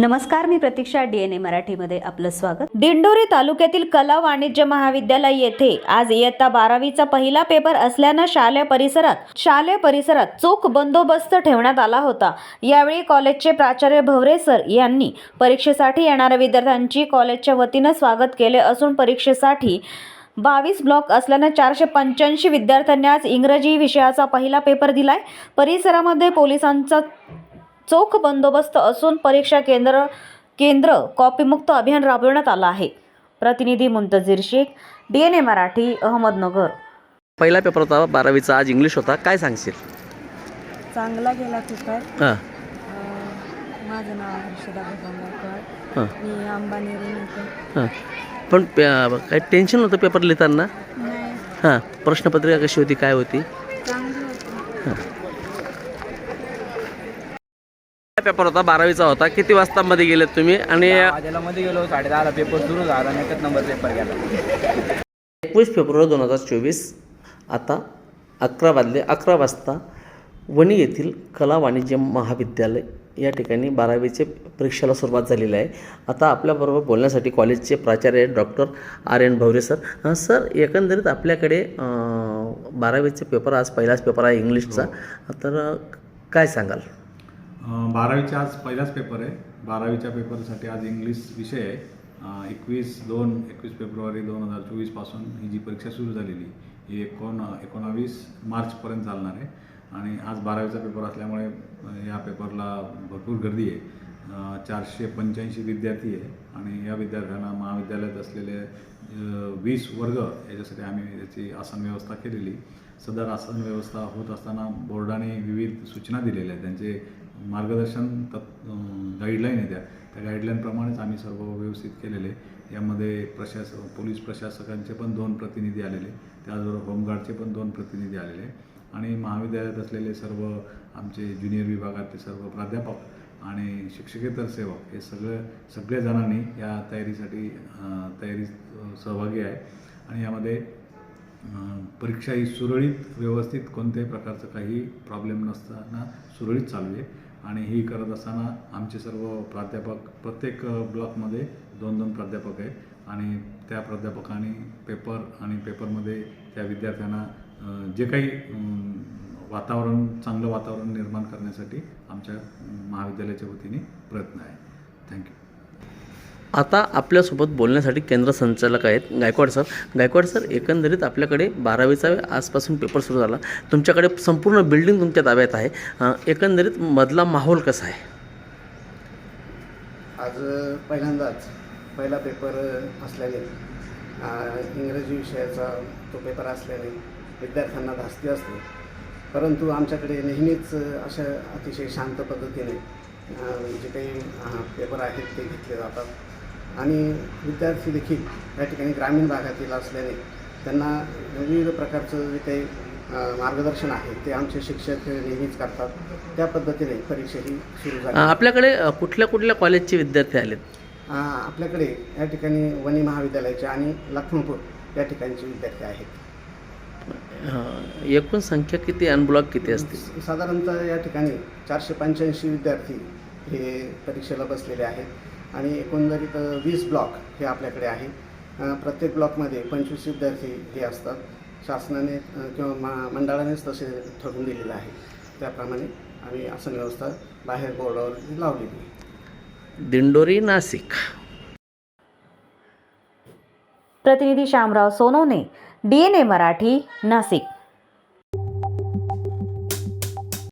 नमस्कार मी प्रतीक्षा D N ए मराठीमध्ये आपलं स्वागत. दिंडोरी तालुक्यातील कला वाणिज्य महाविद्यालय येथे आज इयत्ता बारावीचा पहिला पेपर असल्यानं शालेय परिसरात शालेय परिसरात चोख बंदोबस्त ठेवण्यात आला होता. यावेळी कॉलेजचे प्राचार्य भवरे सर यांनी परीक्षेसाठी येणाऱ्या विद्यार्थ्यांची कॉलेजच्या वतीनं स्वागत केले असून परीक्षेसाठी बावीस ब्लॉक असल्यानं चारशे पंच्याऐंशी विद्यार्थ्यांनी आज इंग्रजी विषयाचा पहिला पेपर दिलाय. परिसरामध्ये पोलिसांचा चोख बंदोबस्त असून परीक्षा केंद्र केंद्र कॉपीमुक्त अभियान राबविण्यात आलं आहे. प्रतिनिधी Muntazir Shaikh D N A Marathi Ahmednagar. पहिला पेपर होता बारावीचा आज इंग्लिश होता. काय सांगशील? चांगला गेला पेपर. हां. माझं नाव हर्षदा हां. मी हां. पण काय टेन्शन होतं पेपर लिहिताना? नाही. हां. प्रश्नपत्रिका कशी होती? काय होती? चांगली होती पेपर होता बारावीचा होता. किती वाजता मध्ये गेलेत तुम्ही? आणि मध्ये गेलो पेपर सुरू झाला आणि एकच नंबर पेपर गेला. एकवीस फेब्रुवारी दोन हजार चोवीस आता अकरा वाजले अकरा वाजता वणी येथील कला वाणिज्य महाविद्यालय या ठिकाणी बारावीचे परीक्षेला सुरुवात झालेली आहे. आता आपल्याबरोबर बोलण्यासाठी कॉलेजचे प्राचार्य doctor R N Bhaware sir. Sir एकंदरीत आपल्याकडे बारावीचे पेपर आज पहिलाच पेपर आहे इंग्लिशचा. तर काय सांगाल? बारावीचा आज पहिलाच पेपर आहे. बारावीच्या पेपरसाठी आज इंग्लिश विषय आहे. एकवीस दोन एकवीस फेब्रुवारी दोन हजार चोवीसपासून ही जी परीक्षा सुरू झालेली ही एकोण एकोणावीस मार्चपर्यंत चालणार आहे. आणि आज बारावीचा पेपर असल्यामुळे या पेपरला भरपूर गर्दी आहे. चारशे पंच्याऐंशी विद्यार्थी आहे. आणि या विद्यार्थ्यांना महाविद्यालयात असलेले वीस वर्ग याच्यासाठी आम्ही याची आसन व्यवस्था केलेली. सदर आसन व्यवस्था होत असताना बोर्डाने विविध सूचना दिलेल्या आहेत. त्यांचे मार्गदर्शन तत् गाईडलाईन आहे त्या. त्या गाईडलाईनप्रमाणेच आम्ही सर्व व्यवस्थित केलेले. यामध्ये प्रशास पोलीस प्रशासकांचे पण दोन प्रतिनिधी आलेले. त्याचबरोबर होमगार्डचे पण दोन प्रतिनिधी आलेले. आणि महाविद्यालयात असलेले सर्व आमचे ज्युनियर विभागातले सर्व प्राध्यापक आणि शिक्षकेतर सेवक हे सगळं सगळ्या जणांनी या तयारीसाठी तयारी तयारीत सहभागी आहे. आणि यामध्ये परीक्षा ही सुरळीत व्यवस्थित कोणत्याही प्रकारचं काही प्रॉब्लेम नसताना सुरळीत चालू आहे. आणि ही करत असताना आमचे सर्व प्राध्यापक प्रत्येक ब्लॉकमध्ये दोन दोन प्राध्यापक आहे आणि त्या प्राध्यापकांनी पेपर आणि पेपरमध्ये त्या विद्यार्थ्यांना जे काही वातावरण चांगलं वातावरण निर्माण करण्यासाठी आमच्या महाविद्यालयाच्या वतीने प्रयत्न आहे. थँक्यू. आता आपल्यासोबत बोलण्यासाठी केंद्र संचालक आहेत गायकवाड सर. गायकवाड सर एकंदरीत आपल्याकडे बारावीचा आजपासून पेपर सुरू झाला. तुमच्याकडे संपूर्ण बिल्डिंग तुमच्या ताब्यात आहे. एकंदरीत मधला माहोल कसा आहे? आज पहिल्यांदाच पहिला पेपर असल्याने इंग्रजी विषयाचा तो पेपर असल्याने विद्यार्थ्यांना धास्ती असते. परंतु आमच्याकडे नेहमीच अशा अतिशय शांत पद्धतीने जे काही पेपर आहेत ते घेतले जातात. आणि विद्यार्थी देखील या ठिकाणी ग्रामीण भागातील असल्याने त्यांना विविध प्रकारचं जे काही मार्गदर्शन आहे ते आमचे शिक्षक नेहमीच करतात. त्या पद्धतीने परीक्षा ही सुरू झाली. आपल्याकडे कुठल्या कुठल्या कॉलेजचे विद्यार्थी आलेत? आपल्याकडे या ठिकाणी वनी महाविद्यालयाचे आणि लखनपूर या ठिकाणचे विद्यार्थी आहेत. एकूण संख्या किती अनब्लॉक किती असतील? स- साधारणतः या ठिकाणी चारशे पंच्याऐंशी विद्यार्थी हे परीक्षेला बसलेले आहेत. आणि एकंदरीत वीस ब्लॉक हे आपल्याकडे आहे. प्रत्येक ब्लॉकमध्ये पंचवीस विद्यार्थी हे असतात. शासनाने किंवा मा मंडळानेच तसे ठरवून दिलेलं आहे. त्याप्रमाणे आम्ही आसन व्यवस्था बाहेर बोर्डावर लावलेली आहे. दिंडोरी नाशिक. प्रतिनिधी Shyamrao Sonawane D N A Marathi Nashik.